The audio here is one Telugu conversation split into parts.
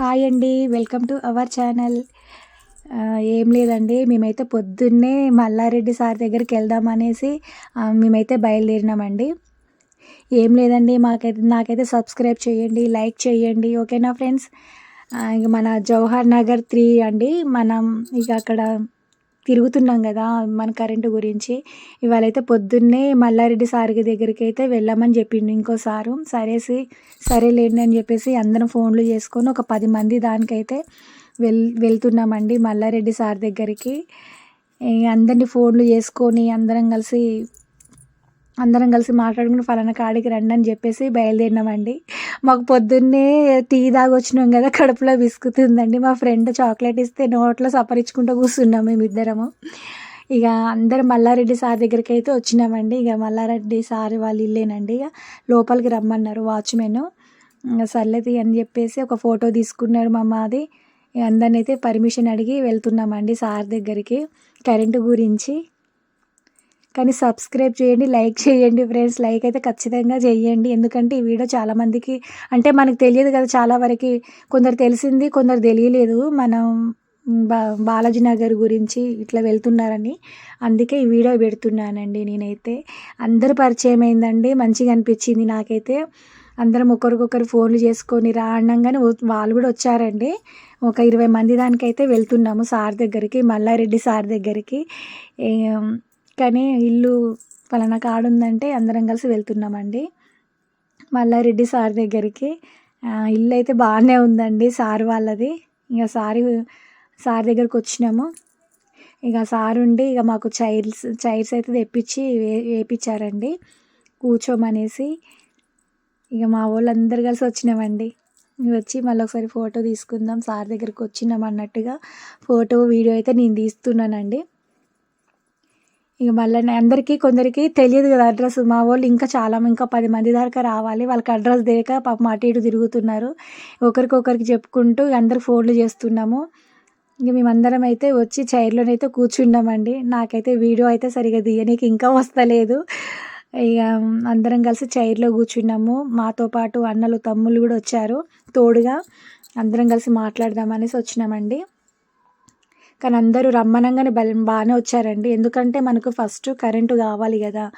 హాయ్ అండి వెల్కమ్ టు అవర్ ఛానల్. ఏం లేదండి మేమైతే పొద్దున్నే మల్లారెడ్డి సార్ దగ్గరికి వెళ్దాం అనేసి మేమైతే బయలుదేరినామండి. ఏం లేదండి మాకైతే నాకైతే సబ్స్క్రైబ్ చేయండి లైక్ చేయండి ఓకేనా ఫ్రెండ్స్? ఇక మన జవహర్ నగర్ త్రీ అండి మనం ఇక అక్కడ తిరుగుతున్నాం కదా మన కరెంటు గురించి. ఇవాళ అయితే పొద్దున్నే మల్లారెడ్డి సార్ దగ్గరికి అయితే వెళ్ళామని చెప్పిండు ఇంకో సారు. సరేసి సరేలేండి అని చెప్పేసి అందరం ఫోన్లు చేసుకొని ఒక పది మంది దానికైతే వెల్ వెళ్తున్నామండి మల్లారెడ్డి సార్ దగ్గరికి. అందరినీ ఫోన్లు చేసుకొని అందరం కలిసి అందరం కలిసి మాట్లాడుకుని ఫలానా కాడికి రండి అని చెప్పేసి బయలుదేరినామండి. మాకు పొద్దున్నే టీ దాగి వచ్చినాం కదా కడుపులో విసుకుతుందండి మా ఫ్రెండ్ చాక్లెట్ ఇస్తే నోట్లో సపరించుకుంటూ కూర్చున్నాం మేము ఇద్దరము ఇక అందరం మల్లారెడ్డి సార్ దగ్గరికి అయితే వచ్చినామండి. ఇక మల్లారెడ్డి సార్ వాళ్ళు ఇల్లేనండి. ఇక లోపలికి రమ్మన్నారు వాచ్మెన్. సర్లేది అని చెప్పేసి ఒక ఫోటో తీసుకున్నారు మా మాది. ఇక అందరిని అయితే పర్మిషన్ అడిగి వెళ్తున్నామండి సార్ దగ్గరికి. కరెంటు గురించి కానీ సబ్స్క్రైబ్ చేయండి లైక్ చేయండి ఫ్రెండ్స్. లైక్ అయితే ఖచ్చితంగా చేయండి. ఎందుకంటే ఈ వీడియో చాలామందికి అంటే మనకు తెలియదు కదా చాలా వరకు. కొందరు తెలిసింది కొందరు తెలియలేదు. మనం బా బాలాజీ నగర్ గురించి ఇట్లా వెళ్తున్నారని. అందుకే ఈ వీడియో పెడుతున్నానండి నేనైతే. అందరు పరిచయం అయిందండి మంచిగా అనిపించింది నాకైతే. అందరం ఒకరికొకరు ఫోన్లు చేసుకొని రా అనగానే వాళ్ళు కూడా వచ్చారండి. ఒక ఇరవై మంది దానికైతే వెళ్తున్నాము సార్ దగ్గరికి మల్లారెడ్డి సార్ దగ్గరికి. కానీ ఇల్లు పలానా కాడ ఉందంటే అందరం కలిసి వెళ్తున్నామండి. మల్లారెడ్డి సార్ దగ్గరికి. ఇల్లు అయితే బాగానే ఉందండి సార్ వాళ్ళది. ఇక సార్ సార్ దగ్గరికి వచ్చినాము. ఇక సార్ ఉండి ఇక మాకు చైర్స్ చైర్స్ అయితే తెప్పించి వే వేపించారండి కూర్చోమనేసి ఇక మా వాళ్ళందరూ కలిసి వచ్చినామండి. వచ్చి మళ్ళీ ఒకసారి ఫోటో తీసుకుందాం సార్ దగ్గరికి వచ్చినాం అన్నట్టుగా. ఫోటో వీడియో అయితే నేను తీస్తున్నానండి. ఇక మళ్ళీ అందరికీ కొందరికి తెలియదు కదా అడ్రస్ మా వాళ్ళు ఇంకా చాలా ఇంకా పది మంది దాకా రావాలి. వాళ్ళకి అడ్రస్ తెలియక పాపం అటు ఇటు తిరుగుతున్నారు. ఒకరికొకరికి చెప్పుకుంటూ అందరు ఫోన్లు చేస్తున్నాము. ఇంక మేమందరం అయితే వచ్చి చైర్లోనైతే కూర్చున్నామండి. నాకైతే వీడియో అయితే సరిగా తీయనీకి ఇంకా వస్తలేదు. ఇక అందరం కలిసి చైర్లో కూర్చున్నాము. మాతో పాటు అన్నలు తమ్ముళ్ళు కూడా వచ్చారు. తోడుగా అందరం కలిసి మాట్లాడదామనేసి వచ్చినామండి. కానీ అందరూ రమ్మనంగానే బల బాగానే వచ్చారండి. ఎందుకంటే మనకు ఫస్ట్ కరెంటు కావాలి కదా.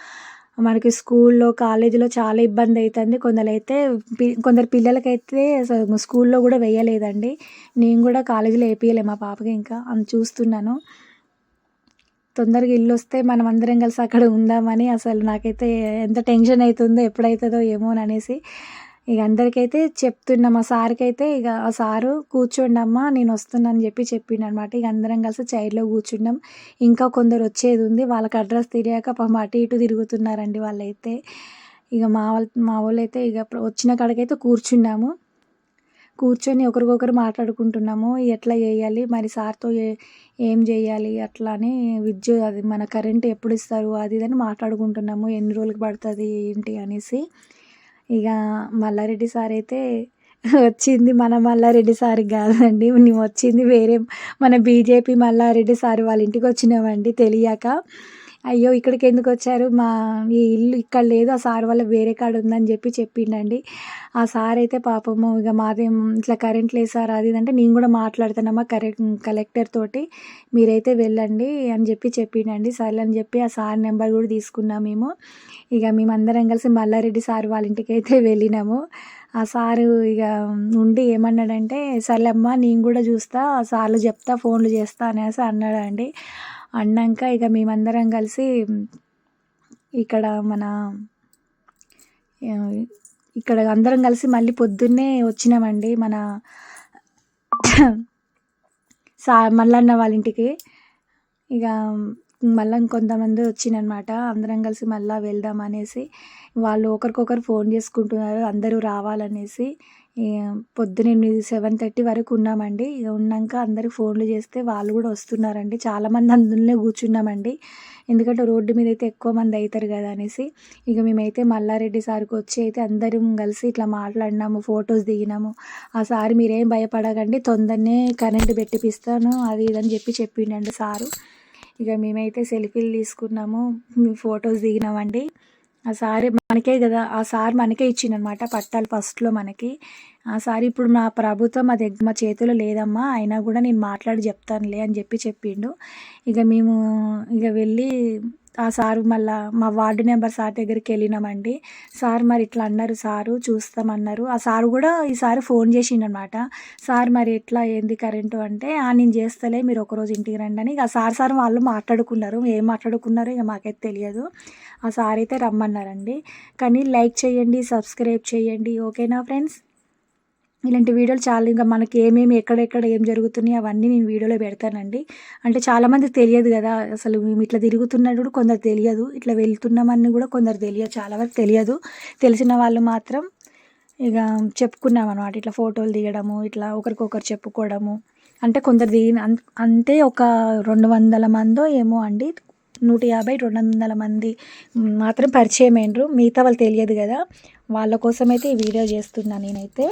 మనకి స్కూల్లో కాలేజీలో చాలా ఇబ్బంది అవుతుంది కొందరైతే పి- కొందరు పిల్లలకైతే అసలు స్కూల్లో కూడా వేయలేదండి. నేను కూడా కాలేజీలో వేపియలే మా పాపకి ఇంకా. అని చూస్తున్నాను. తొందరగా ఇల్లు వస్తే మనం అందరం కలిసి అక్కడ ఉందామని అసలు నాకైతే ఎంత టెన్షన్ అవుతుందో ఎప్పుడవుతుందో ఏమో అని అనేసి ఇక అందరికైతే చెప్తున్నాం. ఆ సార్కి అయితే ఇక ఆ సారు కూర్చోండమ్మా నేను వస్తున్నాను అని చెప్పి చెప్పిండు అనమాట ఇక అందరం కలిసి చైర్లో కూర్చున్నాం. ఇంకా కొందరు వచ్చేది ఉంది. వాళ్ళకి అడ్రస్ తెలియక పాపం అటు ఇటు తిరుగుతున్నారండి వాళ్ళైతే. ఇక మా వాళ్ళ మా వాళ్ళు అయితే ఇక వచ్చిన కాడికైతే కూర్చున్నాము. కూర్చొని ఒకరికొకరు మాట్లాడుకుంటున్నాము. ఎట్లా చేయాలి? మరి సార్తో ఏం చేయాలి? అట్లా అని విద్యుత్ అది మన కరెంట్ ఎప్పుడు ఇస్తారు? అది ఇది అని మాట్లాడుకుంటున్నాము. ఎన్ని రోజులకు పడుతుంది? ఏంటి? అనేసి. ఇక మల్లారెడ్డి సార్ అయితే వచ్చింది మన మల్లారెడ్డి సార్ కాదండి. మేము వచ్చింది వేరే మన బీజేపీ మల్లారెడ్డి సార్ వాళ్ళ ఇంటికి వచ్చినామండి తెలియక. అయ్యో ఇక్కడికి ఎందుకు వచ్చారు మా ఈ ఇల్లు ఇక్కడ లేదు ఆ సార్ వాళ్ళ వేరే కాడ ఉందని చెప్పి చెప్పిండండి. ఆ సార్ అయితే పాపము ఇక మాదేం ఇట్లా కరెంట్ లేదు సార్ అది ఇది అంటే నేను కూడా మాట్లాడుతున్నామా కరెక్ట్ కలెక్టర్ తోటి? మీరైతే వెళ్ళండి అని చెప్పి చెప్పిండండి. సర్లే అని చెప్పి ఆ సార్ నెంబర్ కూడా తీసుకున్నాం మేము. ఇక మేమందరం కలిసి మల్లారెడ్డి సార్ వాళ్ళ ఇంటికి అయితే వెళ్ళినాము. ఆ సారు ఇక ఉండి ఏమన్నాడంటే సర్లేమ్మా నేను కూడా చూస్తా సార్లు చెప్తా ఫోన్లు చేస్తా అనేసి అన్నాడండి. అన్నాక ఇక మేమందరం కలిసి ఇక్కడ మన ఇక్కడ అందరం కలిసి మళ్ళీ పొద్దున్నే వచ్చినామండి మన సా మల్లన్న వాళ్ళ ఇంటికి. ఇక మళ్ళీ ఇంకొంతమంది వచ్చిందనమాట. అందరం కలిసి మళ్ళీ వెళ్దాం అనేసి వాళ్ళు ఒకరికొకరు ఫోన్ చేసుకుంటున్నారు. అందరూ రావాలనేసి ఇక పొద్దున ఎనిమిది సెవెన్ థర్టీ వరకు ఉన్నామండి. ఇక ఉన్నాక అందరికి ఫోన్లు చేస్తే వాళ్ళు కూడా వస్తున్నారండి. చాలామంది అందులోనే కూర్చున్నామండి. ఎందుకంటే రోడ్డు మీద అయితే ఎక్కువ మంది అవుతారు కదా అనేసి. ఇక మేమైతే మల్లారెడ్డి సార్కి వచ్చి అయితే అందరం కలిసి ఇట్లా మాట్లాడినాము ఫొటోస్ దిగినాము. ఆ సార్ మీరేం భయపడకండి తొందరనే కరెంటు పెట్టిపిస్తాను అది ఇది అని చెప్పి చెప్పిండండి సారు. ఇక మేమైతే సెల్ఫీలు తీసుకున్నాము ఫొటోస్ దిగినామండి. ఆ సారీ మనకే కదా ఆ సార్ మనకే ఇచ్చిండనమాట పట్టాలు ఫస్ట్లో మనకి. ఆ సారీ ఇప్పుడు మా ప్రభుత్వం మా దగ్గర మా చేతిలో లేదమ్మా అయినా కూడా నేను మాట్లాడి చెప్తానులే అని చెప్పి చెప్పిండు. ఇక మేము ఇక వెళ్ళి ఆ సారు మళ్ళా మా వార్డు నెంబర్ సార్ దగ్గరికి వెళ్ళినామండి. సార్ మరి ఇట్లా అన్నారు సారు చూస్తామన్నారు. ఆ సారు కూడా ఈసారి ఫోన్ చేసిండనమాట. సార్ మరి ఎట్లా ఏంది కరెంటు అంటే "ఆ, నేను చేస్తలే మీరు ఒకరోజు ఇంటికి రండి అని. ఇక ఆ సార్ సార్ వాళ్ళు మాట్లాడుకున్నారు. ఏం మాట్లాడుకున్నారో ఇక మాకైతే తెలియదు. ఆ సార్ అయితే రమ్మన్నారండి. కానీ లైక్ చేయండి సబ్స్క్రైబ్ చేయండి. ఓకేనా ఫ్రెండ్స్? ఇలాంటి వీడియోలు చాలా ఇంకా మనకి ఏమేమి ఎక్కడెక్కడ ఏం జరుగుతున్నాయి అవన్నీ నేను వీడియోలో పెడతానండి. అంటే చాలామంది తెలియదు కదా అసలు మేము ఇట్లా తిరుగుతున్నట్టు కూడా కొందరు తెలియదు ఇట్లా వెళ్తున్నామని కూడా కొందరు తెలియదు చాలా వరకు తెలియదు. తెలిసిన వాళ్ళు మాత్రం ఇక చెప్పుకున్నాం అనమాట ఇట్లా ఫోటోలు దిగడము ఇట్లా ఒకరికొకరు చెప్పుకోవడము. అంటే కొందరు దిగిన అంతే అంటే ఒక రెండు వందల మందో ఏమో అండి నూట యాభై రెండు వందల మంది మాత్రం పరిచయం అయినరు. మిగతా వాళ్ళు తెలియదు కదా వాళ్ళ కోసమైతే ఈ వీడియో చేస్తున్నాను నేనైతే.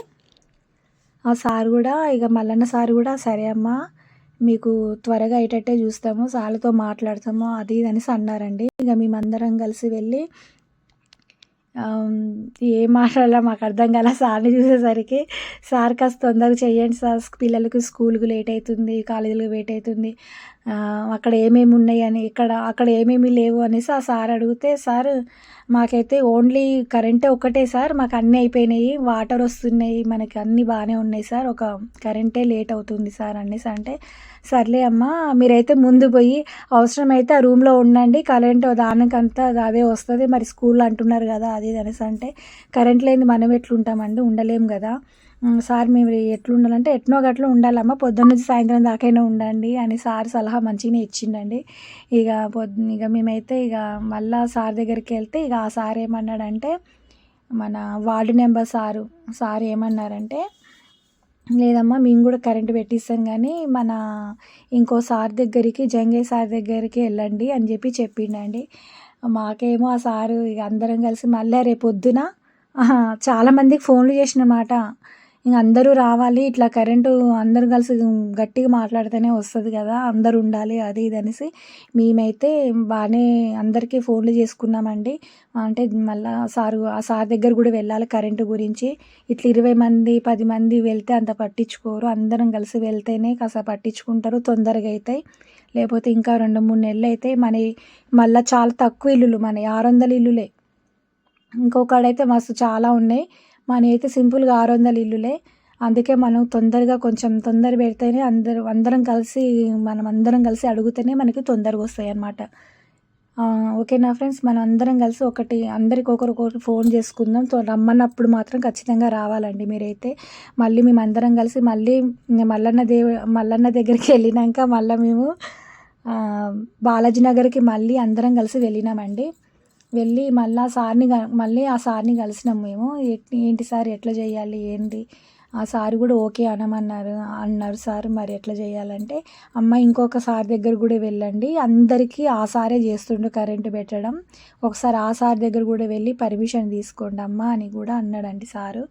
ఆ సార్ కూడా ఇక మల్లన్న సార్ కూడా సరే అమ్మా మీకు త్వరగా అయ్యేటట్టే చూస్తాము సార్లతో మాట్లాడతాము అది ఇది అనేసి అన్నారండి. ఇక మేమందరం కలిసి వెళ్ళి ఏం మాట్లాడాలో మాకు అర్థం కాల సార్ని చూసేసరికి సార్ కాస్త తొందరగా చేయండి సార్ పిల్లలకు స్కూల్కి లేట్ అవుతుంది కాలేజీలకు లేట్ అవుతుంది అక్కడ ఏమేమి ఉన్నాయి అని ఇక్కడ అక్కడ ఏమేమి లేవు అనేసి ఆ సార్ అడిగితే సార్ మాకైతే ఓన్లీ కరెంటే ఒక్కటే సార్ మాకు అన్నీ అయిపోయినాయి వాటర్ వస్తున్నాయి మనకి అన్నీ బాగానే ఉన్నాయి సార్ ఒక కరెంటే లేట్ అవుతుంది సార్ అనేసి అంటే సర్లే అమ్మా మీరైతే ముందు పోయి అవసరమైతే ఆ రూమ్లో ఉండండి కరెంట్ దానికంతా అదే వస్తుంది మరి స్కూల్ అంటున్నారు కదా అది అనేసి అంటే కరెంట్ లేని మనం ఎట్లుంటామండి ఉండలేం కదా సార్ మేము ఎట్లుండాలంటే ఎట్నో గట్ల ఉండాలమ్మ. పొద్దున్న నుంచి సాయంత్రం దాకైనా ఉండండి అని సార్ సలహా మంచిగానే ఇచ్చిండండి. ఇక పొద్దు ఇక మేమైతే ఇక మళ్ళా సార్ దగ్గరికి వెళ్తే ఇక ఆ సార్ ఏమన్నాడంటే మన వార్డు నెంబర్ సారు సార్ ఏమన్నారంటే లేదమ్మా మేము కూడా కరెంటు పెట్టిస్తాం కానీ మన ఇంకో సార్ దగ్గరికి జంగే సార్ దగ్గరికి వెళ్ళండి అని చెప్పి చెప్పిండండి. మాకేమో ఆ సారు ఇక అందరం కలిసి మళ్ళీ రేపు పొద్దున చాలామందికి ఫోన్లు చేసినమాట. ఇంక అందరూ రావాలి ఇట్లా కరెంటు అందరూ కలిసి గట్టిగా మాట్లాడితేనే వస్తుంది కదా అందరు ఉండాలి అది ఇది అనేసి మేమైతే బాగానే అందరికీ ఫోన్లు చేసుకున్నామండి. అంటే మళ్ళా సారు ఆ సార్ దగ్గర కూడా వెళ్ళాలి కరెంటు గురించి. ఇట్లా ఇరవై మంది పది మంది వెళ్తే అంత పట్టించుకోరు. అందరం కలిసి వెళ్తేనే కాస్త పట్టించుకుంటారు తొందరగా అవుతాయి లేకపోతే ఇంకా రెండు మూడు నెలలు అయితే మన మళ్ళీ చాలా తక్కువ ఇల్లులు మన ఆరు వందల ఇల్లులే. ఇంకొకడైతే మస్తు చాలా ఉన్నాయి. మనైతే సింపుల్గా ఆరు వందల ఇల్లులే. అందుకే మనం తొందరగా కొంచెం తొందర పెడితేనే అందరూ అందరం కలిసి మనం అందరం కలిసి అడుగుతేనే మనకి తొందరగా వస్తాయి అన్నమాట ఓకే ఓకేనా ఫ్రెండ్స్? మనం అందరం కలిసి ఒకటి అందరికి ఒకరికొకరు ఫోన్ చేసుకుందాం. తో- రమ్మన్నప్పుడు మాత్రం ఖచ్చితంగా రావాలండి మీరైతే. మళ్ళీ మేము అందరం కలిసి మళ్ళీ మల్లన్న దేవ మల్లన్న దగ్గరికి వెళ్ళినాక మళ్ళీ మేము బాలాజీ నగర్కి మళ్ళీ అందరం కలిసి వెళ్ళినామండి. వెళ్ళి మళ్ళీ ఆ సార్ని క- మళ్ళీ ఆ సార్ని కలిసినాం మేము. ఏంటి సార్ ఎట్లా చేయాలి? ఏంటి ఆ సార్ కూడా ఓకే అనమన్నారు. అన్నారు సార్ మరి ఎట్లా చేయాలంటే అమ్మ ఇంకొక సార్ దగ్గర కూడా వెళ్ళండి. అందరికీ ఆ సారే చేస్తుండు కరెంటు పెట్టడం. ఒకసారి ఆ సార్ దగ్గర కూడా వెళ్ళి పర్మిషన్ తీసుకోండి అమ్మ అని కూడా అన్నాడండి సారు.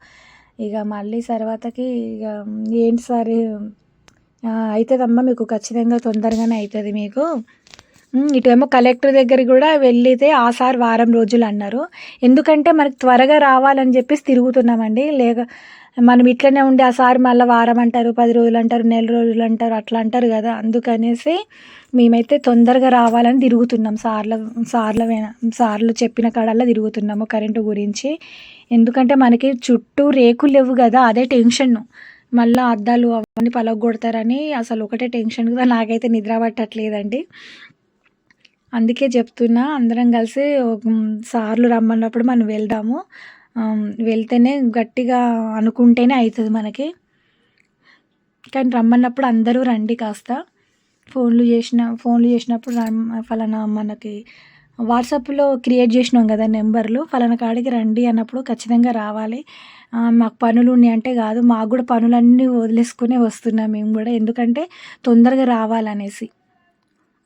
ఇక మళ్ళీ తర్వాతకి ఇక ఏంటి సార్? అవుతుందమ్మా మీకు ఖచ్చితంగా తొందరగానే అవుతుంది మీకు. ఇటేమో కలెక్టర్ దగ్గర కూడా వెళ్ళితే ఆ సార్ వారం రోజులు అన్నారు. ఎందుకంటే మనకి త్వరగా రావాలని చెప్పేసి తిరుగుతున్నామండి. లేక మనం ఇట్లనే ఉండి ఆ సార్ మళ్ళీ వారం అంటారు పది రోజులు అంటారు నెల రోజులు అంటారు అట్లా అంటారు కదా. అందుకనేసి మేమైతే తొందరగా రావాలని తిరుగుతున్నాం. సార్ల సార్ల సార్లు చెప్పిన కాడల్లా తిరుగుతున్నాము కరెంటు గురించి. ఎందుకంటే మనకి చుట్టూ రేకులు లేవు కదా అదే టెన్షన్. మళ్ళీ అద్దాలు అవన్నీ పలగొడతారని అసలు ఒకటే టెన్షన్ కదా నాకైతే నిద్ర పట్టట్లేదండి. అందుకే చెప్తున్నా అందరం కలిసి సార్లు రమ్మన్నప్పుడు మనం వెళ్దాము. వెళ్తేనే గట్టిగా అనుకుంటేనే అవుతుంది మనకి. కానీ రమ్మన్నప్పుడు అందరూ రండి కాస్త. ఫోన్లు చేసిన ఫోన్లు చేసినప్పుడు రమ్- ఫలానా మనకి వాట్సాప్లో క్రియేట్ చేసినాం కదా నెంబర్లు ఫలానా కాడికి రండి అన్నప్పుడు ఖచ్చితంగా రావాలి. మాకు పనులు ఉన్నాయి అంటే కాదు మాకు కూడా పనులన్నీ వదిలేసుకునే వస్తున్నాం మేము కూడా. ఎందుకంటే తొందరగా రావాలనేసి.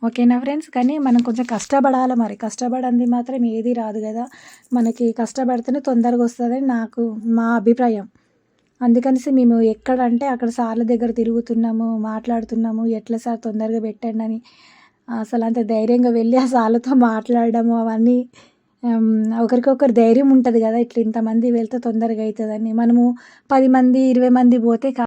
ఓకేనా ఫ్రెండ్స్ కానీ మనం కొంచెం కష్టపడాలి మరి. కష్టపడంది మాత్రం ఏది రాదు కదా. మనకి కష్టపడితేనే తొందరగా వస్తుందని నాకు మా అభిప్రాయం. అందుకనేసి మేము ఎక్కడ అంటే అక్కడ సార్ల దగ్గర తిరుగుతున్నాము మాట్లాడుతున్నాము ఎట్లా సార్ తొందరగా పెట్టండి అని. అసలు అంత ధైర్యంగా వెళ్ళి ఆ సార్లతో మాట్లాడము అవన్నీ ఒకరికొకరు ధైర్యం ఉంటుంది కదా. ఇట్లా ఇంతమంది వెళ్తే తొందరగా అవుతుందని మనము పది మంది ఇరవై మంది పోతే